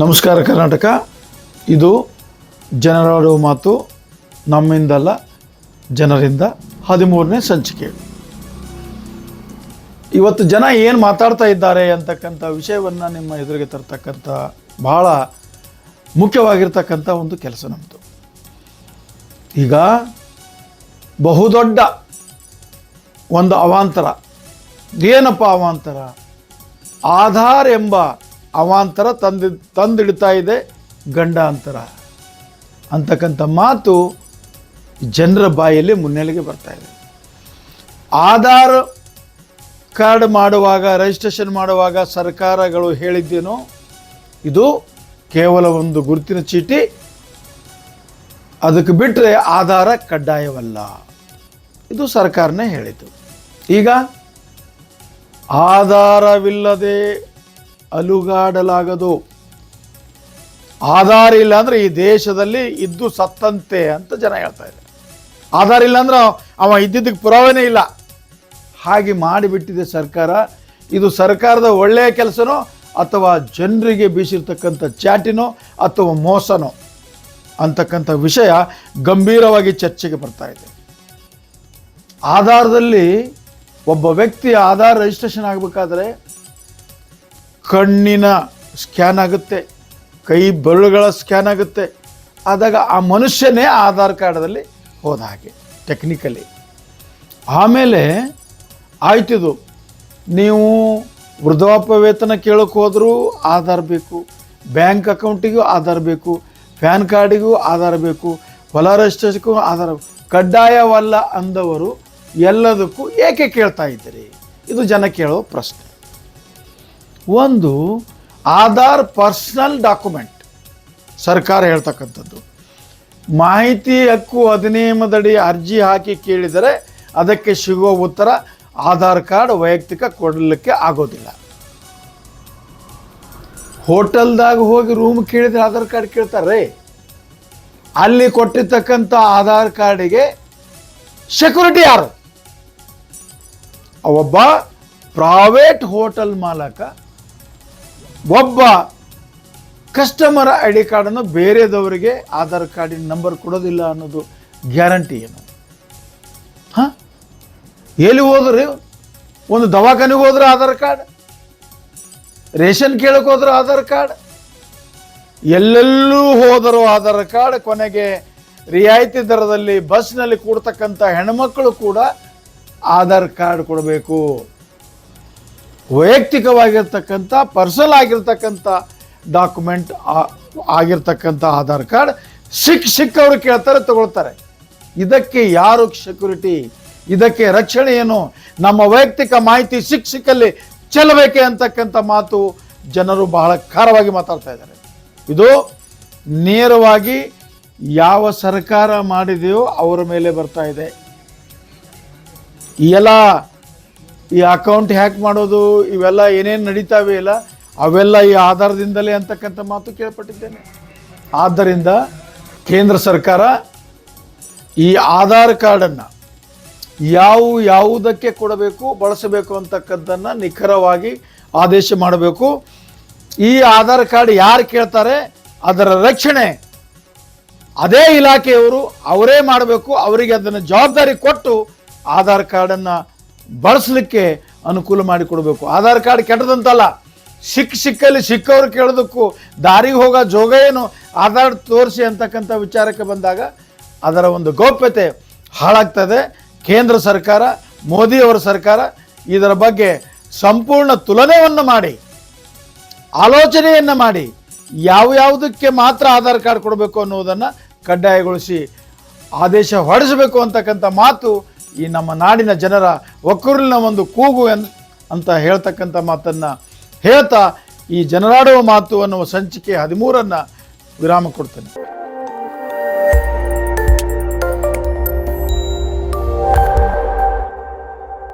ನಮಸ್ಕಾರ ಕರ್ನಾಟಕ. ಇದು ಜನರಾಡುವ ಮಾತು, ನಮ್ಮಿಂದಲ್ಲ ಜನರಿಂದ ಹದಿಮೂರನೇ ಸಂಚಿಕೆ. ಇವತ್ತು ಜನ ಏನು ಮಾತಾಡ್ತಾ ಇದ್ದಾರೆ ಅಂತಕ್ಕಂಥ ವಿಷಯವನ್ನು ನಿಮ್ಮ ಎದುರಿಗೆ ತರ್ತಕ್ಕಂಥ ಬಹಳ ಮುಖ್ಯವಾಗಿರ್ತಕ್ಕಂಥ ಒಂದು ಕೆಲಸ ನಮ್ಮದು ಈಗ ಬಹುದೊಡ್ಡ ಒಂದು ಅವಾಂತರ. ಏನಪ್ಪ ಅವಾಂತರ? ಆಧಾರ್ ಎಂಬ ಅವಾಂತರ ತಂದಿ ತಂದಿಡ್ತಾ ಇದೆ ಗಂಡಾಂತರ. ಅಂತಕ್ಕಂಥ ಮಾತು ಜನರ ಬಾಯಲ್ಲಿ ಮುನ್ನೆಲೆಗೆ ಬರ್ತಾ ಇದೆ. ಆಧಾರ್ ಕಾರ್ಡ್ ಮಾಡುವಾಗ ರಿಜಿಸ್ಟ್ರೇಷನ್ ಮಾಡುವಾಗ ಸರ್ಕಾರಗಳು ಹೇಳಿದ್ದೇನೋ, ಇದು ಕೇವಲ ಒಂದು ಗುರುತಿನ ಚೀಟಿ. ಅದಕ್ಕೆ ಬಿಟ್ಟರೆ ಆಧಾರ ಕಡ್ಡಾಯವಲ್ಲ. ಇದು ಸರ್ಕಾರನೇ ಹೇಳಿತು ಈಗ ಆಧಾರವಿಲ್ಲದೆ ಅಲುಗಾಡಲಾಗದು. ಆಧಾರ ಇಲ್ಲ ಅಂದ್ರೆ ಈ ದೇಶದಲ್ಲಿ ಇದ್ದು ಸತ್ತಂತೆ ಅಂತ ಜನ ಹೇಳ್ತಾ ಇದ್ದಾರೆ. ಆಧಾರ ಇಲ್ಲ ಅಂದ್ರೆ ಅವ ಇದ್ದಿದ್ದಕ್ಕೆ ಪುರಾವೆನೇ ಇಲ್ಲ. ಹಾಗೆ ಮಾಡಿಬಿಟ್ಟಿದೆ ಸರ್ಕಾರ. ಇದು ಸರ್ಕಾರದ ಒಳ್ಳೆಯ ಕೆಲಸನೋ, ಅಥವಾ ಜನರಿಗೆ ಬೀಸಿರ್ತಕ್ಕಂಥ ಚಾಟಿನೋ, ಅಥವಾ ಮೋಸನೋ ಅಂತಕ್ಕಂಥ ವಿಷಯ ಗಂಭೀರವಾಗಿ ಚರ್ಚೆಗೆ ಬರ್ತಾ ಇದೆ. ಆಧಾರದಲ್ಲಿ ಒಬ್ಬ ವ್ಯಕ್ತಿ ಆಧಾರ್ ರಿಜಿಸ್ಟ್ರೇಷನ್ ಆಗಬೇಕಾದ್ರೆ ಕಣ್ಣಿನ ಸ್ಕ್ಯಾನ್ ಆಗುತ್ತೆ, ಕೈ ಬೆರಳುಗಳ ಸ್ಕ್ಯಾನ್ ಆಗುತ್ತೆ. ಆದಾಗ ಆ ಮನುಷ್ಯನೇ ಆಧಾರ್ ಕಾರ್ಡದಲ್ಲಿ ಹೋದ ಹಾಗೆ ಟೆಕ್ನಿಕಲಿ ಆಮೇಲೆ ಆಯ್ತಿದು ನೀವು ವೃದ್ಧಾಪ್ಯ ವೇತನ ಕೇಳೋಕೆ ಹೋದರೂ ಆಧಾರ್ ಬೇಕು, ಬ್ಯಾಂಕ್ ಅಕೌಂಟಿಗೂ ಆಧಾರ್ ಬೇಕು, ಪ್ಯಾನ್ ಕಾರ್ಡಿಗೂ ಆಧಾರ್ ಬೇಕು, ಹೊಲ ರಿಜಿಸ್ಟ್ರೇಷನ್ಗೂ ಆಧಾರ ಕಡ್ಡಾಯವಲ್ಲ ಅಂದವರು ಎಲ್ಲದಕ್ಕೂ ಏಕೆ ಕೇಳ್ತಾ ಇದ್ದೀರಿ? ಇದು ಜನ ಕೇಳೋ ಪ್ರಶ್ನೆ. ಒಂದು ಆಧಾರ್ ಪರ್ಸನಲ್ ಡಾಕ್ಯುಮೆಂಟ್. ಸರ್ಕಾರ ಹೇಳ್ತಕ್ಕಂಥದ್ದು. ಮಾಹಿತಿ ಹಕ್ಕು ಅಧಿನಿಯಮದಡಿ ಅರ್ಜಿ ಹಾಕಿ ಕೇಳಿದರೆ ಅದಕ್ಕೆ ಸಿಗುವ ಉತ್ತರ ಆಧಾರ್ ಕಾರ್ಡ್ ವೈಯಕ್ತಿಕ ಕೊಡಲಿಕ್ಕೆ ಆಗೋದಿಲ್ಲ. ಹೋಟೆಲ್ದಾಗ ಹೋಗಿ ರೂಮ್ ಕೇಳಿದ್ರೆ ಆಧಾರ್ ಕಾರ್ಡ್ ಕೇಳ್ತಾರೆ ಅಲ್ಲಿ ಕೊಟ್ಟಿರ್ತಕ್ಕಂಥ ಆಧಾರ್ ಕಾರ್ಡಿಗೆ ಸೆಕ್ಯೂರಿಟಿ ಯಾರು? ಒಬ್ಬ ಪ್ರೈವೇಟ್ ಹೋಟೆಲ್ ಮಾಲಕ ಒಬ್ಬ ಕಸ್ಟಮರ್ ಐ ಡಿ ಕಾರ್ಡನ್ನು ಬೇರೆದವರಿಗೆ ಆಧಾರ್ ಕಾರ್ಡಿನ ನಂಬರ್ ಕೊಡೋದಿಲ್ಲ ಅನ್ನೋದು ಗ್ಯಾರಂಟಿ ಏನು? ಹಾಂ? ಎಲ್ಲಿ ಹೋದ್ರಿ? ಒಂದು ದವಾಖಾನೆಗೆ ಹೋದ್ರೆ ಆಧಾರ್ ಕಾರ್ಡ್, ರೇಷನ್ ಕೇಳಕ್ಕೆ ಹೋದ್ರೆ ಆಧಾರ್ ಕಾರ್ಡ್, ಎಲ್ಲೆಲ್ಲೂ ಹೋದರೂ ಆಧಾರ್ ಕಾರ್ಡ್, ಕೊನೆಗೆ ರಿಯಾಯಿತಿ ದರದಲ್ಲಿ ಬಸ್ನಲ್ಲಿ ಕೂಡ್ತಕ್ಕಂಥ ಹೆಣ್ಮಕ್ಳು ಕೂಡ ಆಧಾರ್ ಕಾರ್ಡ್ ಕೊಡಬೇಕು. ವೈಯಕ್ತಿಕವಾಗಿರ್ತಕ್ಕಂಥ, ಪರ್ಸನಲ್ ಆಗಿರ್ತಕ್ಕಂಥ ಡಾಕ್ಯುಮೆಂಟ್ ಆಗಿರ್ತಕ್ಕಂಥ ಆಧಾರ್ ಕಾರ್ಡ್ ಸಿಕ್ ಸಿಕ್ಕವರು ಕೇಳ್ತಾರೆ, ತಗೊಳ್ತಾರೆ. ಇದಕ್ಕೆ ಯಾರು ಸೆಕ್ಯೂರಿಟಿ ಇದಕ್ಕೆ ರಕ್ಷಣೆ ಏನು? ನಮ್ಮ ವೈಯಕ್ತಿಕ ಮಾಹಿತಿ ಸಿಕ್ ಸಿಕ್ಕಲ್ಲಿ ಚೆಲ್ಲಬೇಕೆ ಅಂತಕ್ಕಂಥ ಮಾತು ಜನರು ಬಹಳ ಖಾರವಾಗಿ ಮಾತಾಡ್ತಾ ಇದ್ದಾರೆ. ಇದು ನೇರವಾಗಿ ಯಾವ ಸರ್ಕಾರ ಮಾಡಿದೆಯೋ ಅವರ ಮೇಲೆ ಬರ್ತಾ ಇದೆ. ಈ ಎಲ್ಲ ಈ ಅಕೌಂಟ್ ಹ್ಯಾಕ್ ಮಾಡೋದು, ಇವೆಲ್ಲ ಏನೇನು ನಡೀತಾವೆ ಇಲ್ಲ, ಅವೆಲ್ಲ ಈ ಆಧಾರದಿಂದಲೇ ಅಂತಕ್ಕಂಥ ಮಾತು ಕೇಳ್ಪಟ್ಟಿದ್ದೇನೆ. ಆದ್ದರಿಂದ ಕೇಂದ್ರ ಸರ್ಕಾರ ಈ ಆಧಾರ್ ಕಾರ್ಡನ್ನು ಯಾವ ಯಾವುದಕ್ಕೆ ಕೊಡಬೇಕು, ಬಳಸಬೇಕು ಅಂತಕ್ಕಂಥದ್ದನ್ನು ನಿಖರವಾಗಿ ಆದೇಶ ಮಾಡಬೇಕು. ಈ ಆಧಾರ್ ಕಾರ್ಡ್ ಯಾರು ಕೇಳ್ತಾರೆ, ಅದರ ರಕ್ಷಣೆ ಅದೇ ಇಲಾಖೆಯವರು ಅವರೇ ಮಾಡಬೇಕು, ಅವರಿಗೆ ಅದನ್ನು ಜವಾಬ್ದಾರಿ ಕೊಟ್ಟು ಆಧಾರ್ ಕಾರ್ಡನ್ನು ಬಳಸಲಿಕ್ಕೆ ಅನುಕೂಲ ಮಾಡಿಕೊಡಬೇಕು ಆಧಾರ್ ಕಾರ್ಡ್ ಕೆಟ್ಟದಂತಲ್ಲ. ಸಿಕ್ಕ ಸಿಕ್ಕಲ್ಲಿ ಸಿಕ್ಕವ್ರು ಕೇಳೋದಕ್ಕೂ ದಾರಿಗೆ ಹೋಗೋ ಜೋಗ ಏನು ಆಧಾರ್ ತೋರಿಸಿ ಅಂತಕ್ಕಂಥ ವಿಚಾರಕ್ಕೆ ಬಂದಾಗ ಅದರ ಒಂದು ಗೌಪ್ಯತೆ ಹಾಳಾಗ್ತದೆ. ಕೇಂದ್ರ ಸರ್ಕಾರ, ಮೋದಿಯವರ ಸರ್ಕಾರ ಇದರ ಬಗ್ಗೆ ಸಂಪೂರ್ಣ ತುಲನೆಯನ್ನು ಮಾಡಿ, ಆಲೋಚನೆಯನ್ನು ಮಾಡಿ ಯಾವ ಯಾವುದಕ್ಕೆ ಮಾತ್ರ ಆಧಾರ್ ಕಾರ್ಡ್ ಕೊಡಬೇಕು ಅನ್ನುವುದನ್ನು ಕಡ್ಡಾಯಗೊಳಿಸಿ ಆದೇಶ ಹೊರಡಿಸಬೇಕು ಅಂತಕ್ಕಂಥ ಮಾತು ಈ ನಮ್ಮ ನಾಡಿನ ಜನರ ಒಕ್ಕೂರಿನ ಒಂದು ಕೂಗು ಎನ್ ಅಂತ ಹೇಳ್ತಕ್ಕಂಥ ಮಾತನ್ನು ಹೇಳ್ತಾ ಈ ಜನರಾಡುವ ಮಾತು ಅನ್ನುವ ಸಂಚಿಕೆ ಹದಿಮೂರನ್ನು ವಿರಾಮ ಕೊಡ್ತೇನೆ.